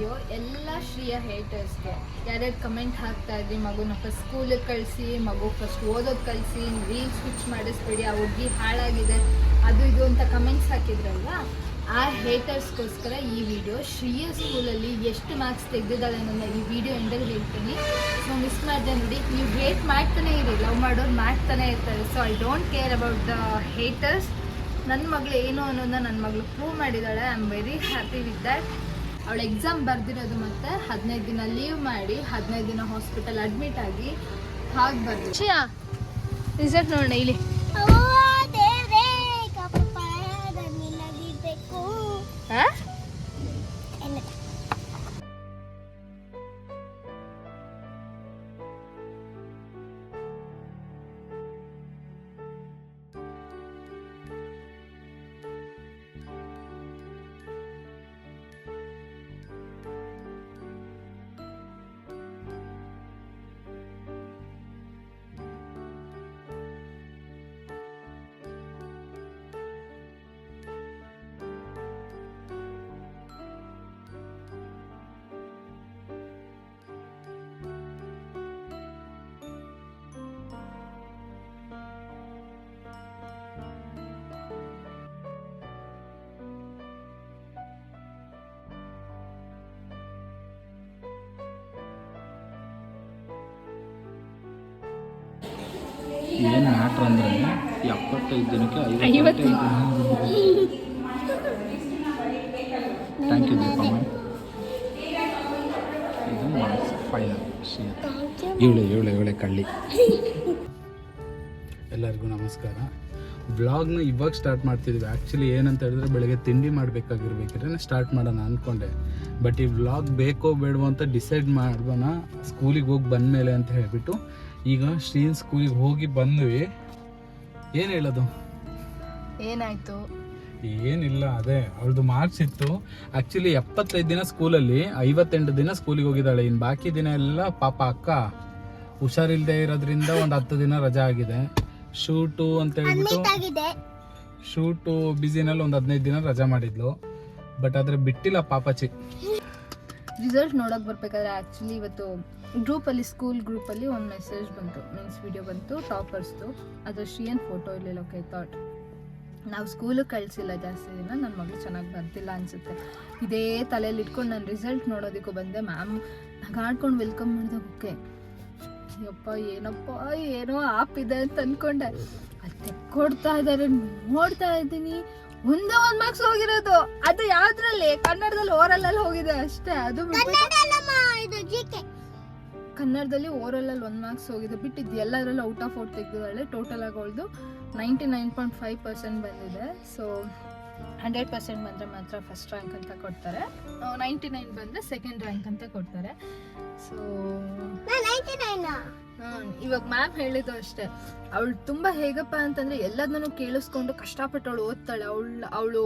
Video ಎಲ್ಲ ಶ್ರೀಯ ಹೇಟರ್ಸ್ಗೆ ಯಾರ್ಯಾರು comment ಹಾಕ್ತಾ ಇದ್ರಿ, ಮಗುನ ಫಸ್ಟ್ ಸ್ಕೂಲಿಗೆ ಕಳಿಸಿ, ಮಗು ಫಸ್ಟ್ ಓದೋದು ಕಳಿಸಿ ರೀಲ್ಸ್ ಸ್ವಿಚ್ ಮಾಡಿಸ್ಬೇಡಿ, ಆ ಹುಡುಗಿ ಹಾಳಾಗಿದೆ, ಅದು ಇದು ಅಂತ ಕಮೆಂಟ್ಸ್ ಹಾಕಿದ್ರಲ್ವಾ? ಆ ಹೇಟರ್ಸ್ಗೋಸ್ಕರ ಈ ವಿಡಿಯೋ ಶ್ರೀಯ ಸ್ಕೂಲಲ್ಲಿ ಎಷ್ಟು ಮಾರ್ಕ್ಸ್ ತೆಗೆದಿದ್ದಾಳೆ ಅನ್ನೋದನ್ನ ಈ ವಿಡಿಯೋ ಎಂಡಲ್ಲಿ ಹೇಳ್ತೀನಿ. ಸೊ ಮಿಸ್ ಮಾಡಿದೆ ನೋಡಿ, ನೀವು ಹೇಟ್ ಮಾಡ್ತಾನೆ ಇರಿ ಲವ್ ಮಾಡೋರು ಮಾಡ್ತಾನೆ ಇರ್ತಾರೆ. So I don't care about the haters ನನ್ನ ಮಗಳು ಏನು ಅನ್ನೋದನ್ನ ನನ್ನ ಮಗಳು ಪ್ರೂವ್ ಮಾಡಿದ್ದಾಳೆ. I am very happy with that ಅವಳು ಎಕ್ಸಾಮ್ ಬರೆದಿರೋದು ಮತ್ತೆ ಹದಿನೈದು ದಿನ ಲೀವ್ ಮಾಡಿ ಹದಿನೈದು ದಿನ ಹಾಸ್ಪಿಟಲ್ ಅಡ್ಮಿಟ್ ಆಗಿ ಹಾಗೆ ಬರ್ದು ರಿಸಲ್ಟ್ ನೋಡೋಣ, ಇಲ್ಲಿ. ಅಂದರೆ ಎಪ್ಪತ್ತೈದು ದಿನಕ್ಕೆ ಐವತ್ತು. Thank you Deepamma. ಇದು ಮಾರ್ಕ್ಸ್ ಫೈನಲ್ ಇವಳೆ ಇವಳೆ ಇವಳೆ ಕಳ್ಳಿ. ಎಲ್ಲರಿಗೂ ನಮಸ್ಕಾರ. ಬ್ಲಾಗ್ನ ಇವಾಗ ಸ್ಟಾರ್ಟ್ ಮಾಡ್ತಿದ್ವಿ. ಆ್ಯಕ್ಚುಲಿ ಏನಂತ ಹೇಳಿದ್ರೆ ಬೆಳಗ್ಗೆ ತಿಂಡಿ ಮಾಡಬೇಕಾಗಿರ್ಬೇಕಾದ್ರೆ ಸ್ಟಾರ್ಟ್ ಮಾಡೋಣ ಅಂದ್ಕೊಂಡೆ ಬಟ್ ಈ ವ್ಲಾಗ್ ಬೇಕೋ ಬೇಡವೋ ಅಂತ ಡಿಸೈಡ್ ಮಾಡೋಣ ಸ್ಕೂಲಿಗೆ ಹೋಗಿ ಬಂದಮೇಲೆ ಅಂತ ಹೇಳಿಬಿಟ್ಟು ಈಗ ಶ್ರೀನ್ ಸ್ಕೂಲಿಗೆ ಹೋಗಿ ಬಂದ್ವಿ. ಏನು ಹೇಳೋದು? ಏನಾಯ್ತು? ಏನಿಲ್ಲ ಅದೇ ಅವಳದು ಮಾರ್ಕ್ಸ್ ಇತ್ತು. ಆಕ್ಚುಲಿ ಎಪ್ಪತ್ತೈದು ದಿನ ಸ್ಕೂಲಲ್ಲಿ ಐವತ್ತೆಂಟು ದಿನ ಸ್ಕೂಲಿಗೆ ಹೋಗಿದ್ದಾಳೆ. ಇನ್ನು ಬಾಕಿ ದಿನ ಎಲ್ಲ ಪಾಪ ಅಕ್ಕ ಹುಷಾರಿಲ್ಲದೆ ಇರೋದ್ರಿಂದ ಒಂದು ಹತ್ತು ದಿನ ರಜಾ ಆಗಿದೆ. ಶೂಟು ಅಂತ ಹೇಳ್ಬಿಟ್ಟು ಆಗಿದೆ. ಶೂಟು ಬಿಸಿನಲ್ಲಿ ಒಂದು ಹದಿನೈದು ದಿನ ರಜಾ ಮಾಡಿದ್ಲು. ಬಟ್ ಆದ್ರೆ ಬಿಟ್ಟಿಲ್ಲ ಪಾಪಚಿ ರಿಸಲ್ಟ್ ನೋಡೋಕೆ ಬರ್ಬೇಕಾದ್ರೆ ಆ್ಯಕ್ಚುಲಿ ಇವತ್ತು ಗ್ರೂಪಲ್ಲಿ, ಸ್ಕೂಲ್ ಗ್ರೂಪಲ್ಲಿ ಒಂದು ಮೆಸೇಜ್ ಬಂತು. ಮೀನ್ಸ್ ವಿಡಿಯೋ ಬಂತು ಟಾಪರ್ಸ್ದು ಅದ್ರ ಶ್ರೀಯನ್ ಫೋಟೋ ಇರಲಿಲ್ಲ ಓಕೆ ಥಾಟ್ ನಾವು ಸ್ಕೂಲಿಗೆ ಕಳಿಸಿಲ್ಲ ಜಾಸ್ತಿ ದಿನ ನನ್ನ ಮಗಳು ಚೆನ್ನಾಗಿ ಬರ್ತಿಲ್ಲ ಅನಿಸುತ್ತೆ. ಇದೇ ತಲೆಯಲ್ಲಿ ಇಟ್ಕೊಂಡು ನಾನು ರಿಸಲ್ಟ್ ನೋಡೋದಕ್ಕೂ ಬಂದೆ. ಮ್ಯಾಮ್ ಹಾಡ್ಕೊಂಡು ವೆಲ್ಕಮ್ ಮಾಡಿದೆ. ಓಕೆ ಅಯ್ಯಪ್ಪ ಏನಪ್ಪ, ಏನೋ ಆಪ್ ಇದೆ ಅಂತ ಅಂದ್ಕೊಂಡೆ ಅದು ತೆಕ್ಕೊಡ್ತಾ ಇದ್ದಾರೆ ನೋಡ್ತಾ ಇದ್ದೀನಿ. ಒಂದೇ ಒಂದು ಮಾರ್ಕ್ಸ್ ಹೋಗಿರೋದು. ಅದು ಯಾವ್ದ್ರಲ್ಲಿ? ಕನ್ನಡದಲ್ಲಿ ಓರಲ್ ಅಲ್ಲಿ ಹೋಗಿದೆ ಅಷ್ಟೇ. ಅದು ಕನ್ನಡದಲ್ಲಿ ಓರಲಲ್ಲಿ ಅಲ್ಲಿ ಒಂದು ಮಾರ್ಕ್ಸ್ ಹೋಗಿದೆ. ಬಿಟ್ಟಿದ್ದು ಎಲ್ಲದರಲ್ಲೂ ಔಟ್ ಆಫ್ ಔಟ್ ತೆಗೆದಿದ್ದಾಳೆ. ಟೋಟಲ್ ಆಗಿ ಅವಳದು ninety nine point five percent ಬಂದಿದೆ. ಸೊ ಹಂಡ್ರೆಡ್ ಪರ್ಸೆಂಟ್ ಬಂದರೆ ಮಾತ್ರ ಫಸ್ಟ್ ರ್ಯಾಂಕ್ ಅಂತ ಕೊಡ್ತಾರೆ. ನೈಂಟಿ ನೈನ್ ಬಂದರೆ ಸೆಕೆಂಡ್ ರ್ಯಾಂಕ್ ಅಂತ ಕೊಡ್ತಾರೆ. ಸೊ ಇವಾಗ ಮ್ಯಾಮ್ ಹೇಳಿದ್ದು ಅಷ್ಟೇ. ಅವಳು ತುಂಬ ಹೇಗಪ್ಪ ಅಂತಂದ್ರೆ ಎಲ್ಲದನ್ನು ಕೇಳಿಸ್ಕೊಂಡು ಕಷ್ಟಪಟ್ಟು ಅವಳು ಓದ್ತಾಳೆ. ಅವಳು ಅವಳು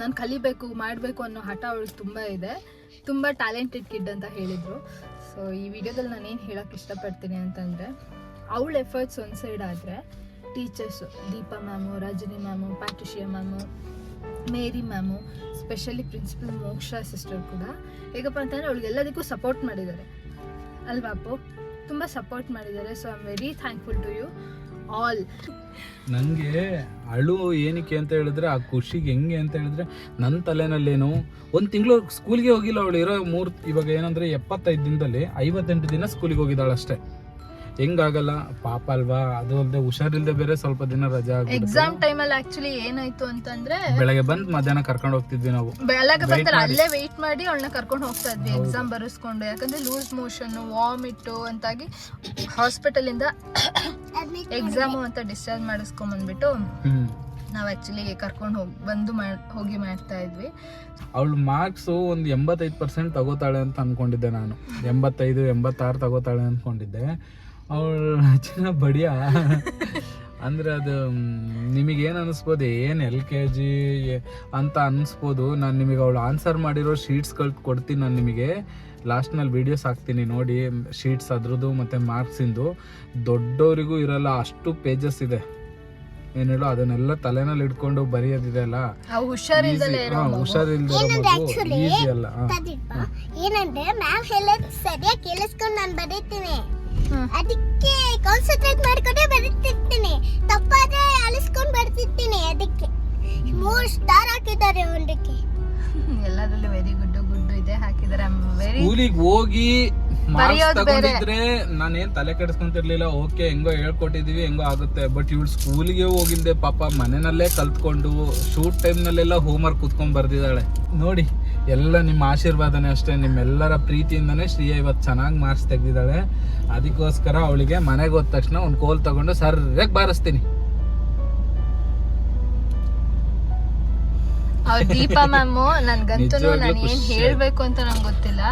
ನಾನು ಕಲಿಬೇಕು ಮಾಡಬೇಕು ಅನ್ನೋ ಹಠ ಅವಳು ತುಂಬ ಇದೆ. ತುಂಬ ಟ್ಯಾಲೆಂಟೆಡ್ ಕಿಡ್ ಅಂತ ಹೇಳಿದರು. ಸೊ ಈ ವಿಡಿಯೋದಲ್ಲಿ ನಾನು ಏನು ಹೇಳೋಕ್ಕೆ ಇಷ್ಟಪಡ್ತೀನಿ ಅಂತಂದರೆ, ಅವಳ ಎಫರ್ಟ್ಸ್ ಒಂದು ಸೈಡ್ ಆದರೆ teachers Deepa ma'am, Rajani ma'am Patricia ma'am, Mary ma'am specially principal Moksha sister ಕೂಡ. ಹೇಗಪ್ಪ ಅಂತಂದರೆ ಅವಳಿಗೆ ಎಲ್ಲದಕ್ಕೂ ಸಪೋರ್ಟ್ ಮಾಡಿದ್ದಾರೆ. ಅಲ್ವಾ ಅಪ್ಪು? ತುಂಬ ಸಪೋರ್ಟ್ ಮಾಡಿದ್ದಾರೆ. So I am very thankful to you all ನನಗೆ ಅಳು ಏನಕ್ಕೆ ಅಂತ ಹೇಳಿದ್ರೆ, ಆ ಖುಷಿಗೆ ಹೆಂಗೆ ಅಂತ ಹೇಳಿದ್ರೆ ನನ್ನ ತಲೆನಲ್ಲೇನು, ಒಂದು ತಿಂಗಳು ಸ್ಕೂಲ್ಗೆ ಹೋಗಿಲ್ಲ ಅವಳು, ಇರೋ ಮೂರು, ಇವಾಗ ಏನಂದ್ರೆ ಎಪ್ಪತ್ತೈದು ದಿನದಲ್ಲಿ ಐವತ್ತೆಂಟು ದಿನ ಸ್ಕೂಲಿಗೆ ಹೋಗಿದ್ದಾಳೆ ಅಷ್ಟೇ ಹೆಂಗಾಗಲ್ಲ? ಪಾಪ ಅಲ್ವಾ? ಅದು ಅಲ್ಲದೆ ಹುಷಾರಿಲ್ದೆ ಬೇರೆ ಸ್ವಲ್ಪ ದಿನ ರಜಾ ಎಕ್ಸಾಮ್ ಎಕ್ಸಾಮ್ ಅಲ್ಲಿ ಆಕ್ಚುಲಿ ಏನಾಯ್ತು ಅಂತಂದ್ರೆ ಬೆಳಗ್ಗೆ ಬಂದು ಮಧ್ಯಾಹ್ನ ಕರ್ಕೊಂಡು ಹೋಗ್ತಿದ್ವಿ ನಾವು. ಬೆಳಗ್ಗೆ ಬಂದ್ರೆ. ಅಲ್ಲೇ ವೆಯ್ಟ್ ಮಾಡಿ ಅವಳನ್ನ ಕರ್ಕೊಂಡು ಹೋಗ್ತಾ ಇದ್ವಿ. ಎಕ್ಸಾಮ್ ಬರೆಸ್ಕೊಂಡು. ಯಾಕಂದ್ರೆ ಲೂಸ್ ಮೋಷನ್ ವಾಮಿಟ್ ಅಂತಾಗಿ ಹಾಸ್ಪಿಟಲ್ ಇಂದ ಎಕ್ಸಾಮು ಅಂತ ಡಿಸ್ಚಾರ್ಜ್ ಮಾಡಿಸ್ಕೊಂಡ್ ಬಂದ್ಬಿಟ್ಟು ನಾವು ಆಕ್ಚುಲಿ ಕರ್ಕೊಂಡು ಹೋಗಿ ಬಂದು ಹೋಗಿ ಮಾಡ್ತಾ ಇದ್ವಿ. ಅವಳು ಮಾರ್ಕ್ಸ್ ಒಂದು ಎಂಬತ್ತೈದು ಪರ್ಸೆಂಟ್ ತಗೋತಾಳೆ ಅಂತ ಅನ್ಕೊಂಡಿದ್ದೆ ನಾನು. ಎಂಬತ್ತೈದು ಎಂಬತ್ತಾರು ತಗೋತಾಳೆ ಅಂದ್ಕೊಂಡಿದ್ದೆ ಅವಳು ಚಿನ್ನ ಬಡಿಯ? ಅಂದ್ರೆ ಅದು ನಿಮಗೇನು ಅನಿಸ್ಬೋದು? ಏನು ಎಲ್ ಕೆ ಜಿ ಅಂತ ಅನಿಸ್ಬೋದು? ನಾನು ನಿಮಗೆ ಅವಳು ಆನ್ಸರ್ ಮಾಡಿರೋ ಶೀಟ್ಸ್ಗಳು ಕೊಡ್ತೀನಿ ನಾನು ನಿಮಗೆ. ಲಾಸ್ಟ್ನಲ್ಲಿ ವೀಡಿಯೋಸ್ ಹಾಕ್ತೀನಿ ನೋಡಿ ಶೀಟ್ಸ್ ಅದ್ರದ್ದು ಮತ್ತು ಮಾರ್ಕ್ಸಿಂದು ದೊಡ್ಡವರಿಗೂ ಇರಲ್ಲ ಅಷ್ಟು ಪೇಜಸ್ ಇದೆ. ಏನು ಹೇಳು ಅದನ್ನೆಲ್ಲ ತಲೆನಲ್ಲಿ ಇಟ್ಕೊಂಡು ಬರೆಯೋದಿದೆ ಅಲ್ಲ? ಅವು ಹುಷಾರಿಲ್ದಲೇ Easy. ಇರೋ ಹಾ, ಮಗು. ಹುಷಾರಿಲ್ದಿರೋ ಏನಂದ್ರೆ ಮಗು actually ಈಸಿ ಅಲ್ಲ ಏನಂದ್ರೆ ಮ್ಯಾಮ್ ಹೇಳೋದು ಸರಿಯಾಗಿ ಕೇಳಿಸ್ಕೊಂಡು ನಾನು ಬರೀತೀನಿ. ಅದಕ್ಕೆ ಕಾನ್ಸಂಟ್ರೇಟ್ ಮಾಡ್ಕೊಂಡೆ ಬರೀತಿರ್ತೀನಿ ತಪ್ಪಾದ್ರೆ ಅಲಿಸ್ಕೊಂಡು ಬರ್ತಿರ್ತೀನಿ ಅದಕ್ಕೆ. ಮೂರು ಸ್ಟಾರ್ ಹಾಕಿದ್ದಾರೆ ಒಂದಕ್ಕೆ. ಎಲ್ಲದರಲ್ಲೂ ವೆರಿ ಗುಡ್ ಗುಡ್ ಇದೆ ಹಾಕಿದ್ದಾರೆ. ವೆರಿ ಸ್ಕೂಲಿಗೆ ಹೋಗಿ ಮಾರ್ಕ್ಸ್. ತಗೊಂಡಿದ್ರೆ ನಾನೇನ್ ತಲೆ ಕೆಡಿಸ್ಕೊಂತಿರ್ಲಿಲ್ಲ. ಓಕೆ ಹೆಂಗೋ ಹೇಳ್ಕೊಟ್ಟಿದೀವಿ ಹೆಂಗೋ ಆಗುತ್ತೆ. ಬಟ್ ಇವಳು ಸ್ಕೂಲಿಗೆ ಹೋಗಿಲ್ದೆ ಪಾಪ ಮನೆಯಲ್ಲೇ ಕಲ್ತ್ಕೊಂಡು ಶೂಟ್ ಟೈಮ್ನಲ್ಲೆಲ್ಲ ಹೋಮ್ವರ್ಕ್ ಕುತ್ಕೊಂಡ್ ಬರ್ದಿದ್ದಾಳೆ. ನೋಡಿ. ಎಲ್ಲ ನಿಮ್ಮ ಆಶೀರ್ವಾದನೇ ಅಷ್ಟೇ. ನಿಮ್ಮೆಲ್ಲರ ಪ್ರೀತಿಯಿಂದನೇ ಶ್ರೀಯ ಇವತ್ತು ಚೆನ್ನಾಗಿ ಮಾರ್ಕ್ಸ್ ತೆಗೆದಿದ್ದಾಳೆ. ಅದಕ್ಕೋಸ್ಕರ ಅವಳಿಗೆ ಮನೆಗೆ ಹೋದ ತಕ್ಷಣ ಒಂದು ಕೋಲ್ ತಗೊಂಡು ಸರ್ಯಾಗಿ ಬಾರಿಸ್ತೀನಿ. ದೀಪಾ ಮ್ಯಾಮ್ ನನ್ಗಂತೂ ನಾನು ಏನ್ ಹೇಳ್ಬೇಕು ಅಂತ ನಂಗೆ ಗೊತ್ತಿಲ್ಲ.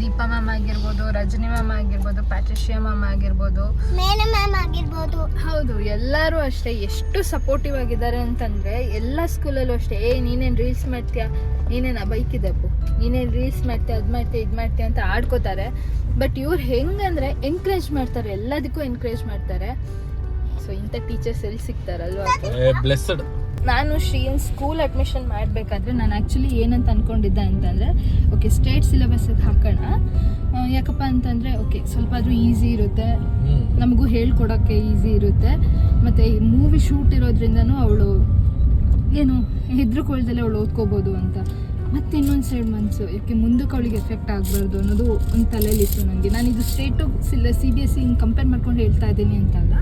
ದೀಪಾ ಮ್ಯಾಮ್ ಆಗಿರ್ಬೋದು ರಜನಿ ಮ್ಯಾಮ್ ಆಗಿರ್ಬೋದು ಪ್ಯಾಟ್ರಿಷಿಯಾ ಮ್ಯಾಮ್ ಆಗಿರ್ಬೋದು. ಮೇನ ಮ್ಯಾಮ್ ಆಗಿರ್ಬೋದು. ಹೌದು ಎಲ್ಲರೂ ಅಷ್ಟೇ ಎಷ್ಟು ಸಪೋರ್ಟಿವ್ ಆಗಿದ್ದಾರೆ ಅಂತಂದ್ರೆ ಎಲ್ಲ ಸ್ಕೂಲಲ್ಲೂ ಅಷ್ಟೇ ಏ ನೀನೇನು ರೀಲ್ಸ್ ಮಾಡ್ತೀಯಾ? ನೀನೇನು ಆ ಬೈಕ್ ಇದೆ ಅಪ್ಪು ನೀನೇನು ರೀಲ್ಸ್ ಮಾಡ್ತೀಯ? ಅದು ಮಾಡ್ತೀಯ? ಇದು ಮಾಡ್ತೀಯ? ಅಂತ ಆಡ್ಕೋತಾರೆ. ಬಟ್ ಇವ್ರು ಹೆಂಗಂದ್ರೆ ಎನ್ಕರೇಜ್ ಮಾಡ್ತಾರೆ ಎಲ್ಲದಕ್ಕೂ ಎನ್ಕರೇಜ್ ಮಾಡ್ತಾರೆ. ಸೊ ಇಂಥ ಟೀಚರ್ಸ್ ಎಲ್ಲಿ ಸಿಗ್ತಾರಲ್ವಾ? ನಾನು ಶ್ರೀಯನ್ ಸ್ಕೂಲ್ ಅಡ್ಮಿಷನ್ ಮಾಡಬೇಕಾದ್ರೆ ನಾನು ಆ್ಯಕ್ಚುಲಿ ಏನಂತ ಅಂದ್ಕೊಂಡಿದ್ದೆ ಅಂತಂದರೆ ಓಕೆ ಸ್ಟೇಟ್ ಸಿಲೆಬಸ್ಸಿಗೆ ಹಾಕೋಣ. ಯಾಕಪ್ಪ ಅಂತಂದರೆ ಓಕೆ ಸ್ವಲ್ಪ ಆದರೂ ಈಸಿ ಇರುತ್ತೆ. ನಮಗೂ ಹೇಳ್ಕೊಡೋಕ್ಕೆ ಈಸಿ ಇರುತ್ತೆ. ಮತ್ತು ಈ ಮೂವಿ ಶೂಟ್ ಇರೋದ್ರಿಂದನೂ ಅವಳು ಏನು ಹೆದ್ರುಕೊಳ್ದಲ್ಲೇ ಅವಳು ಓದ್ಕೋಬೋದು ಅಂತ. ಮತ್ತು ಇನ್ನೊಂದು ಸೈಡ್ ಮನಸ್ಸು ಯಾಕೆ ಮುಂದಕ್ಕೆ ಅವಳಿಗೆ ಎಫೆಕ್ಟ್ ಆಗಬಾರ್ದು ಅನ್ನೋದು ಒಂದು ತಲೆಯಲ್ಲಿತ್ತು ನನಗೆ ನಾನು ಇದು ಸ್ಟೇಟು ಸಿಲ್ಲ ಸಿ ಬಿ ಎಸ್ ಹಿಂಗೆ ಕಂಪೇರ್ ಮಾಡ್ಕೊಂಡು ಹೇಳ್ತಾ ಇದ್ದೀನಿ ಅಂತಲ್ಲ.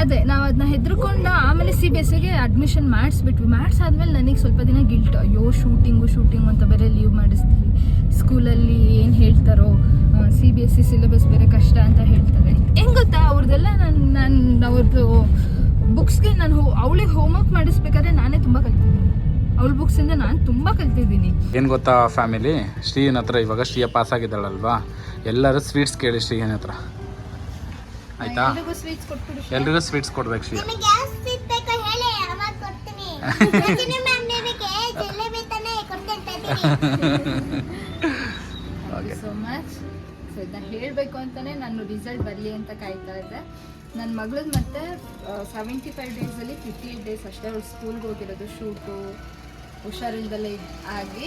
ಅದೇ, ನಾವು ಅದನ್ನ ಹೆದ್ರುಕೊಂಡು ಆಮೇಲೆ ಸಿ ಬಿ ಎಸ್ ಸಿಗೆ ಅಡ್ಮಿಷನ್ ಮಾಡಿಸ್ಬಿಟ್ವಿ. ಮಾಡಿಸಾದ್ಮೇಲೆ ನನಗೆ ಸ್ವಲ್ಪ ದಿನ ಗಿಲ್ಟ್ ಅಯ್ಯೋ ಶೂಟಿಂಗು ಶೂಟಿಂಗು ಅಂತ ಬೇರೆ ಲೀವ್ ಮಾಡಿಸ್ತೀವಿ. ಸ್ಕೂಲಲ್ಲಿ ಏನು ಹೇಳ್ತಾರೋ ಬಿ ಎಸ್ ಸಿ ಸಿಲೆಬಸ್ ಬೇರೆ ಕಷ್ಟ ಅಂತ ಹೇಳ್ತಾರೆ. ಹೆಂಗ್ ಗೊತ್ತಾ? ಅವ್ರದ್ದೆಲ್ಲ ನಾನು ನಾನು ಅವ್ರದ್ದು ಬುಕ್ಸ್ಗೆ ನಾನು ಅವಳಿಗೆ ಹೋಮ್ವರ್ಕ್ ಮಾಡಿಸ್ಬೇಕಾದ್ರೆ ನಾನೇ ತುಂಬ ಕಲ್ತಿದ್ದೀನಿ. ಅವಳ ಬುಕ್ಸಿಂದ ನಾನು ತುಂಬ ಕಲ್ತಿದ್ದೀನಿ. ಏನು ಗೊತ್ತಾ ಫ್ಯಾಮಿಲಿ ಶ್ರೀಯನ್ ಹತ್ರ ಇವಾಗ ಶ್ರೀಯ ಪಾಸ್ ಆಗಿದ್ದಾಳಲ್ವಾ? ಎಲ್ಲರೂ ಸ್ವೀಟ್ಸ್ ಕೇಳಿ ಶ್ರೀಯನ್ ಹತ್ರ. ಆಯ್ತಾ? ಎಲ್ರಿಗೂ ಸ್ವೀಟ್ಸ್ ಕೊಡ್ಬೇಕು ಶ್ರೀ Thank ಕೊಡ್ಬೇಕು so ನಿಮಗೆ ಸೊ ಇದನ್ನ ಹೇಳಬೇಕು ಅಂತಾನೆ ನಾನು ರಿಸಲ್ಟ್ ಬರಲಿ ಅಂತ ಕಾಯ್ತಾ ಇದ್ದೆ. ನನ್ನ ಮಗಳದ್ದು ಮತ್ತೆ ಸೆವೆಂಟಿ ಫೈವ್ ಡೇಸಲ್ಲಿ ಫಿಫ್ಟಿ ಏಟ್ ಡೇಸ್ ಅಷ್ಟೇ ಅವ್ಳು ಸ್ಕೂಲ್ಗೆ ಹೋಗಿರೋದು ಶೂಟು ಹುಷಾರಿಲ್ದಲ್ಲೇ ಆಗಿ